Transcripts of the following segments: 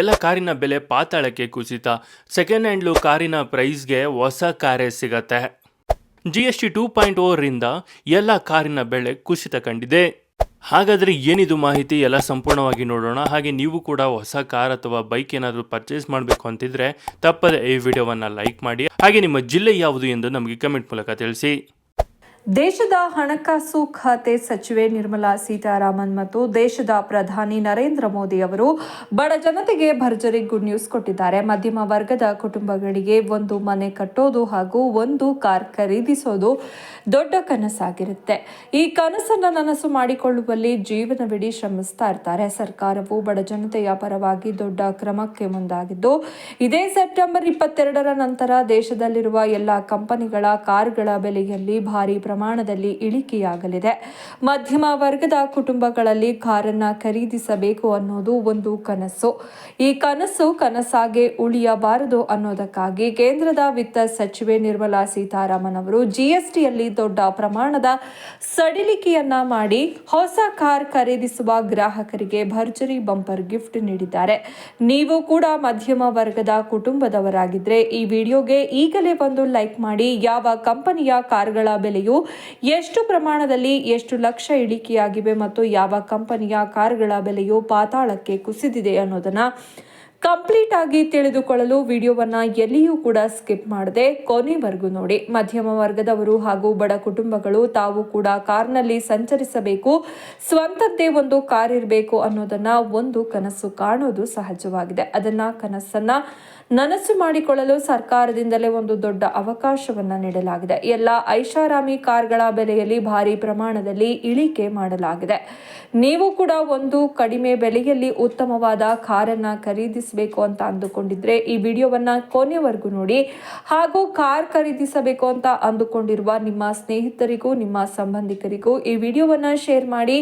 ಎಲ್ಲ ಕಾರಿನ ಬೆಲೆ ಪಾತಾಳಕ್ಕೆ ಕುಸಿತ. ಸೆಕೆಂಡ್ ಹ್ಯಾಂಡ್ಲು ಕಾರಿನ ಪ್ರೈಸ್ಗೆ ಹೊಸ ಕಾರೇ ಸಿಗತ್ತೆ. G S T two point ಓರಿಂದ ಎಲ್ಲ ಕಾರಿನ ಬೆಲೆ ಕುಸಿತ ಕಂಡಿದೆ. ಹಾಗಾದರೆ ಏನಿದು ಮಾಹಿತಿ? ಎಲ್ಲ ಸಂಪೂರ್ಣವಾಗಿ ನೋಡೋಣ. ಹಾಗೆ ನೀವು ಕೂಡ ಹೊಸ ಕಾರ್ ಅಥವಾ ಬೈಕ್ ಏನಾದರೂ ಪರ್ಚೇಸ್ ಮಾಡಬೇಕು ಅಂತಿದ್ರೆ ತಪ್ಪದೆ ಈ ವಿಡಿಯೋವನ್ನು ಲೈಕ್ ಮಾಡಿ. ಹಾಗೆ ನಿಮ್ಮ ಜಿಲ್ಲೆ ಯಾವುದು ಎಂದು ನಮಗೆ ಕಮೆಂಟ್ ಮೂಲಕ ತಿಳಿಸಿ. ದೇಶದ ಹಣಕಾಸು ಖಾತೆ ಸಚಿವೆ ನಿರ್ಮಲಾ ಸೀತಾರಾಮನ್ ಮತ್ತು ದೇಶದ ಪ್ರಧಾನಿ ನರೇಂದ್ರ ಮೋದಿ ಅವರು ಬಡ ಜನತೆಗೆ ಭರ್ಜರಿ ಗುಡ್ ನ್ಯೂಸ್ ಕೊಟ್ಟಿದ್ದಾರೆ. ಮಧ್ಯಮ ವರ್ಗದ ಕುಟುಂಬಗಳಿಗೆ ಒಂದು ಮನೆ ಕಟ್ಟೋದು ಹಾಗೂ ಒಂದು ಕಾರ್ ಖರೀದಿಸೋದು ದೊಡ್ಡ ಕನಸಾಗಿರುತ್ತೆ. ಈ ಕನಸನ್ನು ನನಸು ಮಾಡಿಕೊಳ್ಳುವಲ್ಲಿ ಜೀವನವಿಡೀ ಶ್ರಮಿಸ್ತಾ ಇರ್ತಾರೆ. ಸರ್ಕಾರವು ಬಡ ಜನತೆಯ ಪರವಾಗಿ ದೊಡ್ಡ ಕ್ರಮಕ್ಕೆ ಮುಂದಾಗಿದ್ದು, ಇದೇ ಸೆಪ್ಟೆಂಬರ್ ಇಪ್ಪತ್ತೆರಡರ ನಂತರ ದೇಶದಲ್ಲಿರುವ ಎಲ್ಲ ಕಂಪನಿಗಳ ಕಾರ್ಗಳ ಬೆಲೆಯಲ್ಲಿ ಭಾರಿ ಪ್ರಮಾಣದಲ್ಲಿ ಇಳಿಕೆಯಾಗಲಿದೆ. ಮಧ್ಯಮ ವರ್ಗದ ಕುಟುಂಬಗಳಲ್ಲಿ ಕಾರನ್ನು ಖರೀದಿಸಬೇಕು ಅನ್ನೋದು ಒಂದು ಕನಸು. ಈ ಕನಸು ಕನಸಾಗೆ ಉಳಿಯಬಾರದು ಅನ್ನೋದಕ್ಕಾಗಿ ಕೇಂದ್ರದ ವಿತ್ತ ಸಚಿವೆ ನಿರ್ಮಲಾ ಸೀತಾರಾಮನ್ ಅವರು ಜಿಎಸ್ಟಿಯಲ್ಲಿ ದೊಡ್ಡ ಪ್ರಮಾಣದ ಸಡಿಲಿಕೆಯನ್ನ ಮಾಡಿ ಹೊಸ ಕಾರ್ ಖರೀದಿಸುವ ಗ್ರಾಹಕರಿಗೆ ಭರ್ಜರಿ ಬಂಪರ್ ಗಿಫ್ಟ್ ನೀಡಿದ್ದಾರೆ. ನೀವು ಕೂಡ ಮಧ್ಯಮ ವರ್ಗದ ಕುಟುಂಬದವರಾಗಿದ್ದರೆ ಈ ವಿಡಿಯೋಗೆ ಈಗಲೇ ಒಂದು ಲೈಕ್ ಮಾಡಿ. ಯಾವ ಕಂಪನಿಯ ಕಾರ್ಗಳ ಬೆಲೆಯು ಎಷ್ಟು ಪ್ರಮಾಣದಲ್ಲಿ ಎಷ್ಟು ಲಕ್ಷ ಇಳಿಕೆಯಾಗಿವೆ ಮತ್ತು ಯಾವ ಕಂಪನಿಯ ಕಾರ್ಗಳ ಬೆಲೆಯು ಪಾತಾಳಕ್ಕೆ ಕುಸಿದಿದೆ ಅನ್ನೋದನ್ನ ಕಂಪ್ಲೀಟ್ ಆಗಿ ತಿಳಿದುಕೊಳ್ಳಲು ವಿಡಿಯೋವನ್ನ ಎಲ್ಲಿಯೂ ಕೂಡ ಸ್ಕಿಪ್ ಮಾಡದೆ ಕೊನೆವರೆಗೂ ನೋಡಿ. ಮಧ್ಯಮ ವರ್ಗದವರು ಹಾಗೂ ಬಡ ಕುಟುಂಬಗಳು ತಾವು ಕೂಡ ಕಾರ್ನಲ್ಲಿ ಸಂಚರಿಸಬೇಕು, ಸ್ವಂತದ್ದೇ ಒಂದು ಕಾರ್ ಇರಬೇಕು ಅನ್ನೋದನ್ನ ಒಂದು ಕನಸು ಕಾಣೋದು ಸಹಜವಾಗಿದೆ. ಅದನ್ನ ಕನಸನ್ನ ನನಸು ಮಾಡಿಕೊಳ್ಳಲು ಸರ್ಕಾರದಿಂದಲೇ ಒಂದು ದೊಡ್ಡ ಅವಕಾಶವನ್ನ ನೀಡಲಾಗಿದೆ. ಎಲ್ಲ ಐಷಾರಾಮಿ ಕಾರ್ಗಳ ಬೆಲೆಯಲ್ಲಿ ಭಾರಿ ಪ್ರಮಾಣದಲ್ಲಿ ಇಳಿಕೆ ಮಾಡಲಾಗಿದೆ. ನೀವು ಕೂಡ ಒಂದು ಕಡಿಮೆ ಬೆಲೆಯಲ್ಲಿ ಉತ್ತಮವಾದ ಕಾರನ್ನು ಖರೀದಿಸಬೇಕು ಅಂತ ಅಂದುಕೊಂಡಿದ್ರೆ ಈ ವಿಡಿಯೋವನ್ನ ಕೊನೆವರೆಗೂ ನೋಡಿ. ಹಾಗೂ ಕಾರ್ ಖರೀದಿಸಬೇಕು ಅಂತ ಅಂದುಕೊಂಡಿರುವ ನಿಮ್ಮ ಸ್ನೇಹಿತರಿಗೂ, ನಿಮ್ಮ ಸಂಬಂಧಿಕರಿಗೂ ಈ ವಿಡಿಯೋವನ್ನ ಶೇರ್ ಮಾಡಿ.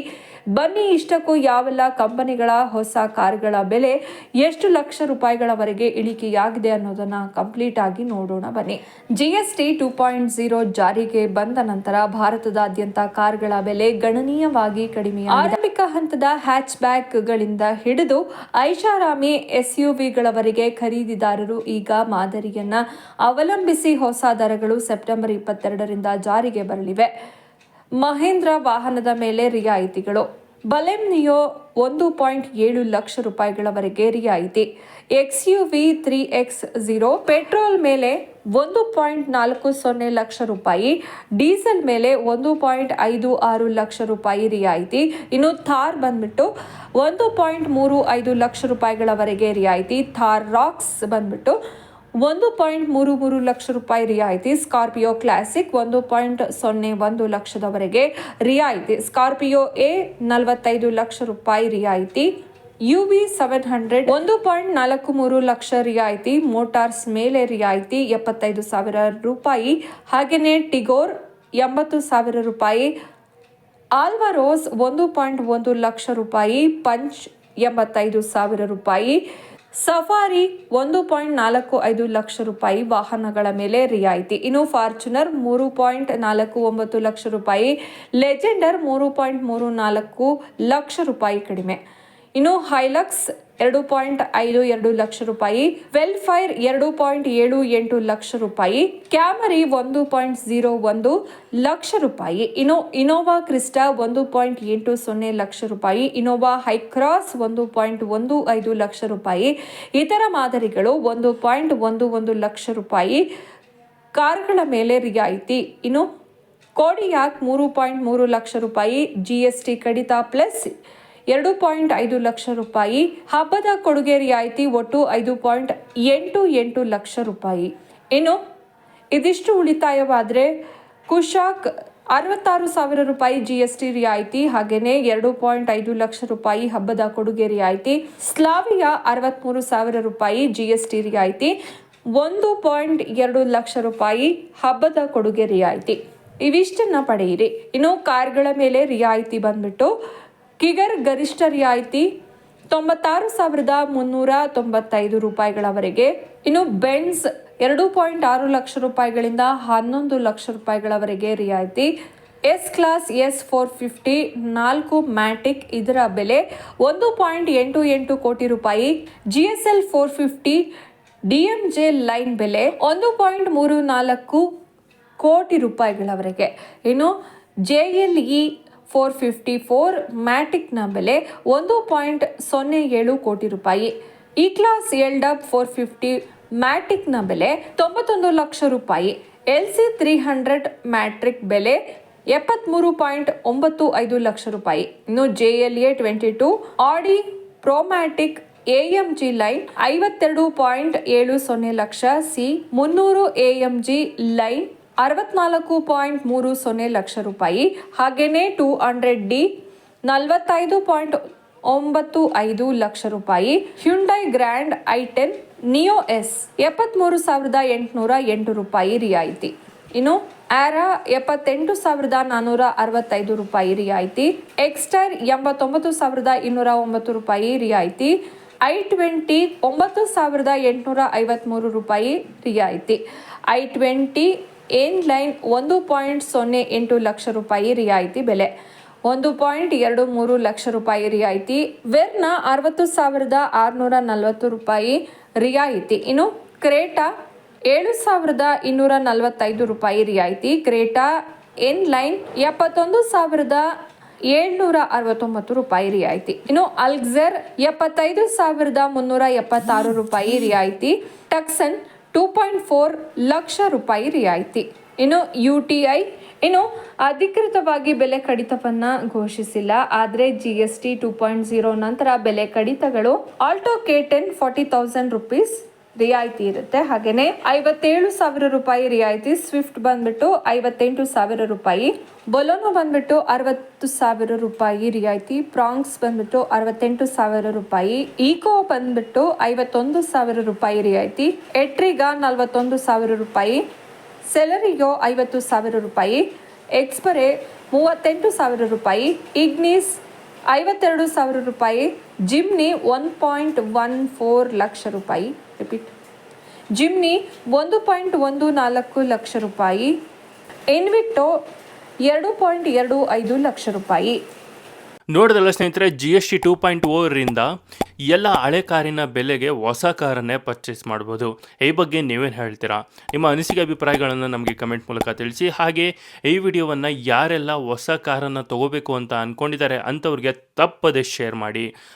ಬನ್ನಿ, ಇಷ್ಟಕ್ಕೂ ಯಾವೆಲ್ಲ ಕಂಪನಿಗಳ ಹೊಸ ಕಾರ್ಗಳ ಬೆಲೆ ಎಷ್ಟು ಲಕ್ಷ ರೂಪಾಯಿಗಳವರೆಗೆ ಇಳಿಕೆಯಾಗಿದೆ ಅನ್ನೋದನ್ನ ಕಂಪ್ಲೀಟ್ ಆಗಿ ನೋಡೋಣ ಬನ್ನಿ. ಜಿಎಸ್ಟಿ ಟೂ ಪಾಯಿಂಟ್ ಜೀರೋ ಜಾರಿಗೆ ಬಂದ ನಂತರ ಭಾರತದಾದ್ಯಂತ ಕಾರ್ಗಳ ಬೆಲೆ ಗಣನೀಯವಾಗಿ ಕಡಿಮೆ ಆರಂಭಿಕ ಹಂತದ ಹ್ಯಾಚ್ ಬ್ಯಾಕ್ಗಳಿಂದ ಹಿಡಿದು ಐಷಾರಾಮಿ ಎಸ್ಯುವಿಗಳವರೆಗೆ ಖರೀದಿದಾರರು ಈಗ ಮಾದರಿಯನ್ನ ಅವಲಂಬಿಸಿ ಹೊಸ ದರಗಳು ಸೆಪ್ಟೆಂಬರ್ ಇಪ್ಪತ್ತೆರಡರಿಂದ ಜಾರಿಗೆ ಬರಲಿವೆ. ಮಹೇಂದ್ರ ವಾಹನದ ಮೇಲೆ ರಿಯಾಯಿತಿಗಳು. ಬಲೆಮ್ನಿಯೋ ಒಂದು ಪಾಯಿಂಟ್ ಏಳು ಲಕ್ಷ ರೂಪಾಯಿಗಳವರೆಗೆ ರಿಯಾಯಿತಿ. X U V three X zero, petrol ಮೇಲೆ ಒಂದು ಪಾಯಿಂಟ್ ನಾಲ್ಕು ಸೊನ್ನೆ ಲಕ್ಷ ರೂಪಾಯಿ, ಡೀಸೆಲ್ ಮೇಲೆ ಒಂದು ಪಾಯಿಂಟ್ ಐದು ಆರು ಲಕ್ಷ ರೂಪಾಯಿ ರಿಯಾಯಿತಿ. ಇನ್ನು ಥಾರ್ ಬಂದ್ಬಿಟ್ಟು ಒಂದು ಪಾಯಿಂಟ್ ಮೂರು ಐದು ಲಕ್ಷ ರೂಪಾಯಿಗಳವರೆಗೆ ರಿಯಾಯಿತಿ. ಥಾರ್ ರಾಕ್ಸ್ ಬಂದ್ಬಿಟ್ಟು ಒಂದು ಪಾಯಿಂಟ್ ಮೂರು ಮೂರು ಲಕ್ಷ ರೂಪಾಯಿ ರಿಯಾಯಿತಿ ಸ್ಕಾರ್ಪಿಯೋ ಕ್ಲಾಸಿಕ್, ಒಂದು ಪಾಯಿಂಟ್ ಸೊನ್ನೆ ಒಂದು ಲಕ್ಷದವರೆಗೆ ರಿಯಾಯಿತಿ ಸ್ಕಾರ್ಪಿಯೋ ಎ ನಲವತ್ತೈದು ಲಕ್ಷ ರೂಪಾಯಿ ರಿಯಾಯಿತಿ ಯು ವಿ ಸೆವೆನ್ ಹಂಡ್ರೆಡ್ ಒಂದು ಪಾಯಿಂಟ್ ನಾಲ್ಕು ಮೂರು ಲಕ್ಷ ರಿಯಾಯಿತಿ, ಮೋಟಾರ್ಸ್ ಮೇಲೆ ರಿಯಾಯಿತಿ ಎಪ್ಪತ್ತೈದು ಸಾವಿರ ರೂಪಾಯಿ. ಹಾಗೆಯೇ ಟಿಗೋರ್ ಎಂಬತ್ತು ಸಾವಿರ ರೂಪಾಯಿ, ಆಲ್ವಾರೋಸ್ ಒಂದು ಪಾಯಿಂಟ್ ಒಂದು ಲಕ್ಷ ರೂಪಾಯಿ, ಪಂಚ್ ಎಂಬತ್ತೈದು ಸಾವಿರ ರೂಪಾಯಿ. ಸಫಾರಿ ಒಂದು ಪಾಯಿಂಟ್ ನಾಲ್ಕು ಐದು ಲಕ್ಷ ರೂಪಾಯಿ ವಾಹನಗಳ ಮೇಲೆ ರಿಯಾಯಿತಿ. ಇನ್ನು ಫಾರ್ಚುನರ್ ಮೂರು ಪಾಯಿಂಟ್ ನಾಲ್ಕು ಒಂಬತ್ತು ಲಕ್ಷ ರೂಪಾಯಿ, ಲೆಜೆಂಡರ್ ಮೂರು ಪಾಯಿಂಟ್ ಮೂರು ನಾಲ್ಕು ಲಕ್ಷ ರೂಪಾಯಿ ಕಡಿಮೆ. ಇನ್ನು ಹೈಲಕ್ಸ್ ಎರಡು ಪಾಯಿಂಟ್ ಐದು ಎರಡು ಲಕ್ಷ ರೂಪಾಯಿ, ವೆಲ್ಫೈರ್ ಎರಡು ಪಾಯಿಂಟ್ ಏಳು ಎಂಟು ಲಕ್ಷ ರೂಪಾಯಿ, ಕ್ಯಾಮರಿ ಒಂದು ಪಾಯಿಂಟ್ ಝೀರೋ ಒಂದು ಲಕ್ಷ ರೂಪಾಯಿ. ಇನೋ ಇನೋವಾ ಕ್ರಿಸ್ಟಾ ಒಂದು ಪಾಯಿಂಟ್ ಎಂಟು ಸೊನ್ನೆ ಲಕ್ಷ ರೂಪಾಯಿ, ಇನೋವಾ ಹೈಕ್ರಾಸ್ ಒಂದು ಪಾಯಿಂಟ್ ಒಂದು ಐದು ಲಕ್ಷ ರೂಪಾಯಿ. ಇತರ ಮಾದರಿಗಳು ಒಂದು ಪಾಯಿಂಟ್ ಒಂದು ಒಂದು ಲಕ್ಷ ರೂಪಾಯಿ. ಕಾರ್ಗಳ ಮೇಲೆ ರಿಯಾಯಿತಿ. ಇನ್ನು ಕೋಡಿಯಾಕ್ ಮೂರು ಪಾಯಿಂಟ್ ಮೂರು ಲಕ್ಷ ರೂಪಾಯಿ, ಜಿಎಸ್ಟಿ ಕಡಿತ ಪ್ಲಸ್ ಎರಡು ಪಾಯಿಂಟ್ ಐದು ಲಕ್ಷ ರೂಪಾಯಿ. ಹಬ್ಬದ ಕೊಡುಗೆ ರಿಯಾಯಿತಿ ಒಟ್ಟು ಐದು ಪಾಯಿಂಟ್ ಎಂಟು ಎಂಟು ಲಕ್ಷ ರೂಪಾಯಿ. ಇನ್ನು, ಇದಿಷ್ಟು ಉಳಿತಾಯವಾದರೆ ಕುಶಾಕ್ ಅರವತ್ತಾರು ಸಾವಿರ ರೂಪಾಯಿ ಜಿ ಎಸ್ ಟಿ ರಿಯಾಯಿತಿ ಹಾಗೆಯೇ ಎರಡು ಪಾಯಿಂಟ್ ಐದು ಲಕ್ಷ ರೂಪಾಯಿ ಹಬ್ಬದ ಕೊಡುಗೆ ರಿಯಾಯಿತಿ ಸ್ಲಾವಿಯಾ ಅರವತ್ಮೂರು ಸಾವಿರ ರೂಪಾಯಿ ಜಿ ಎಸ್ ಟಿ ರಿಯಾಯಿತಿ ಒಂದು ಪಾಯಿಂಟ್ ಎರಡು ಲಕ್ಷ ರೂಪಾಯಿ ಹಬ್ಬದ ಕೊಡುಗೆ ರಿಯಾಯಿತಿ ಇವಿಷ್ಟನ್ನ ಪಡೆಯಿರಿ. ಇನ್ನು, ಕಾರ್ಗಳ ಮೇಲೆ ರಿಯಾಯಿತಿ ಬಂದ್ಬಿಟ್ಟು ಕಿಗರ್ ಗರಿಷ್ಠ ರಿಯಾಯಿತಿ ತೊಂಬತ್ತಾರು ಸಾವಿರದ ಮುನ್ನೂರ ತೊಂಬತ್ತೈದು ರೂಪಾಯಿಗಳವರೆಗೆ. ಇನ್ನು ಬೆನ್ಸ್ ಎರಡು ಪಾಯಿಂಟ್ ಆರು ಲಕ್ಷ ರೂಪಾಯಿಗಳಿಂದ ಹನ್ನೊಂದು ಲಕ್ಷ ರೂಪಾಯಿಗಳವರೆಗೆ ರಿಯಾಯಿತಿ. S class, S four fifty, ನಾಲ್ಕು ಮ್ಯಾಟಿಕ್ ಇದರ ಬೆಲೆ ಒಂದು ಪಾಯಿಂಟ್ ಎಂಟು ಎಂಟು ಕೋಟಿ ರೂಪಾಯಿ. G S L four fifty D M J line ಬೆಲೆ ಒಂದು ಪಾಯಿಂಟ್ ಮೂರು ನಾಲ್ಕು ಕೋಟಿ ರೂಪಾಯಿಗಳವರೆಗೆ. ಇನ್ನು J L E four fifty four ಮ್ಯಾಟಿಕ್ನ ಬೆಲೆ ಒಂದು ಪಾಯಿಂಟ್ ಸೊನ್ನೆ ಏಳು ಕೋಟಿ ರೂಪಾಯಿ. E class L dub four fifty ಮ್ಯಾಟಿಕ್ನ ಬೆಲೆ ತೊಂಬತ್ತೊಂದು ಲಕ್ಷ ರೂಪಾಯಿ. L C three hundred matric ಬೆಲೆ ಎಪ್ಪತ್ತ್ಮೂರು ಪಾಯಿಂಟ್ ಒಂಬತ್ತು ಐದು ಲಕ್ಷ ರೂಪಾಯಿ. ಇನ್ನು J L A twenty two, Audi ಪ್ರೊಮ್ಯಾಟಿಕ್ A M G line ಐವತ್ತೆರಡು ಪಾಯಿಂಟ್ ಏಳು ಸೊನ್ನೆ ಲಕ್ಷ, ಸಿ ಮುನ್ನೂರು ಎ ಎಂ ಜಿ ಲೈನ್ ಅರವತ್ನಾಲ್ಕು ಪಾಯಿಂಟ್ ಮೂರು ಸೊನ್ನೆ ಲಕ್ಷ ರೂಪಾಯಿ ಹಾಗೆಯೇ ಟೂ ಹಂಡ್ರೆಡ್ ಡಿ ನಲವತ್ತೈದು ಪಾಯಿಂಟ್ ಒಂಬತ್ತು ಐದು ಲಕ್ಷ ರೂಪಾಯಿ, Hyundai grand I ten Nios ಎಪ್ಪತ್ಮೂರು ಸಾವಿರದ ಎಂಟುನೂರ ಎಂಟು ರೂಪಾಯಿ ರಿಯಾಯಿತಿ. ಇನ್ನು ಆರಾ ಎಪ್ಪತ್ತೆಂಟು ಸಾವಿರದ ನಾನ್ನೂರ ಅರವತ್ತೈದು ರೂಪಾಯಿ ರಿಯಾಯಿತಿ. ಎಕ್ಸ್ಟರ್ ಎಂಬತ್ತೊಂಬತ್ತು ಸಾವಿರದ ಇನ್ನೂರ ಒಂಬತ್ತು ರೂಪಾಯಿ ರಿಯಾಯಿತಿ. ಐ ಟ್ವೆಂಟಿ ಒಂಬತ್ತು ಸಾವಿರದ ಎಂಟುನೂರ ಐವತ್ತ್ಮೂರು ರೂಪಾಯಿ ರಿಯಾಯಿತಿ. ಐ ಟ್ವೆಂಟಿ ಏನ್ ಲೈನ್ ಒಂದು ಪಾಯಿಂಟ್ ಸೊನ್ನೆ ಎಂಟು ಲಕ್ಷ ರೂಪಾಯಿ ರಿಯಾಯಿತಿ ಬೆಲೆ? ಒಂದು ಪಾಯಿಂಟ್ ಎರಡು ಮೂರು ಲಕ್ಷ ರೂಪಾಯಿ ರಿಯಾಯಿತಿ. ವೆರ್ನ ಅರವತ್ತು ಸಾವಿರದ ಆರುನೂರ ನಲವತ್ತು ರೂಪಾಯಿ ರಿಯಾಯಿತಿ. ಇನ್ನು ಕ್ರೇಟಾ ಏಳು ಸಾವಿರದ ಇನ್ನೂರ ನಲವತ್ತೈದು ರೂಪಾಯಿ ರಿಯಾಯಿತಿ. ಕ್ರೇಟಾ ಎನ್ ಲೈನ್ ಎಪ್ಪತ್ತೊಂದು ಸಾವಿರದ ಏಳ್ನೂರ ಅರವತ್ತೊಂಬತ್ತು ರೂಪಾಯಿ ರಿಯಾಯಿತಿ. ಇನ್ನು ಅಲ್ಗ್ಸರ್ ಎಪ್ಪತ್ತೈದು ಸಾವಿರದ ಮುನ್ನೂರ ಎಪ್ಪತ್ತಾರು ರೂಪಾಯಿ ರಿಯಾಯಿತಿ. Tucson two point four lakh ರೂಪಾಯಿ ರಿಯಾಯಿತಿ. ಇನ್ನು ಯು ಟಿ ಐ ಇನ್ನು ಅಧಿಕೃತವಾಗಿ ಬೆಲೆ ಕಡಿತವನ್ನ ಘೋಷಿಸಿಲ್ಲ. ಆದರೆ G S T two point zero ನಂತರ ಬೆಲೆ ಕಡಿತಗಳು Alto K ten forty thousand rupees ರಿಯಾಯಿತಿ ಇರುತ್ತೆ. ಹಾಗೆಯೇ ಐವತ್ತೇಳು ಸಾವಿರ ರೂಪಾಯಿ ರಿಯಾಯಿತಿ ಸ್ವಿಫ್ಟ್ ಬಂದ್ಬಿಟ್ಟು ಐವತ್ತೆಂಟು ಸಾವಿರ ರೂಪಾಯಿ. ಬೊಲೋನೋ ಬಂದ್ಬಿಟ್ಟು ಅರವತ್ತು ಸಾವಿರ ರೂಪಾಯಿ ರಿಯಾಯಿತಿ. ಪ್ರಾಂಗ್ಸ್ ಬಂದ್ಬಿಟ್ಟು ಅರವತ್ತೆಂಟು ಸಾವಿರ ರೂಪಾಯಿ. ಈಕೋ ಬಂದ್ಬಿಟ್ಟು ಐವತ್ತೊಂದು ಸಾವಿರ ರೂಪಾಯಿ ರಿಯಾಯಿತಿ. ಎಟ್ರಿಗ ನಲ್ವತ್ತೊಂದು ಸಾವಿರ ರೂಪಾಯಿ. ಸೆಲರಿಗೋ ಐವತ್ತು ಸಾವಿರ ರೂಪಾಯಿ. ಎಕ್ಸ್ಪರೆ ಮೂವತ್ತೆಂಟು ಸಾವಿರ ರೂಪಾಯಿ. ಇಗ್ನಿಸ್ ಐವತ್ತೆರಡು ಸಾವಿರ ರೂಪಾಯಿ, Jimny one point one four lakh ರೂಪಾಯಿ. ರಿಪೀಟ್ ಜಿಮ್ನಿ ಒಂದು ಪಾಯಿಂಟ್ ಒಂದು ನಾಲ್ಕು ಲಕ್ಷ ರೂಪಾಯಿ. ಇನ್ವಿಕ್ಟೋ ಎರಡು ಪಾಯಿಂಟ್ ಎರಡು ಐದು ಲಕ್ಷ ರೂಪಾಯಿ. ನೋಡಿದಲ್ಲ ಸ್ನೇಹಿತರೆ G S T two point ಓರಿಂದ ಎಲ್ಲ ಹಳೆ ಕಾರಿನ ಬೆಲೆಗೆ ಹೊಸ ಕಾರನ್ನೇ ಪರ್ಚೇಸ್ ಮಾಡ್ಬೋದು. ಈ ಬಗ್ಗೆ ನೀವೇನು ಹೇಳ್ತೀರಾ? ನಿಮ್ಮ ಅನಿಸಿಕೆ ಅಭಿಪ್ರಾಯಗಳನ್ನು ನಮಗೆ ಕಮೆಂಟ್ ಮೂಲಕ ತಿಳಿಸಿ. ಹಾಗೆ ಈ ವಿಡಿಯೋವನ್ನು ಯಾರೆಲ್ಲ ಹೊಸ ಕಾರನ್ನು ತಗೋಬೇಕು ಅಂತ ಅಂದ್ಕೊಂಡಿದ್ದಾರೆ ಅಂಥವ್ರಿಗೆ ತಪ್ಪದೆ ಶೇರ್ ಮಾಡಿ.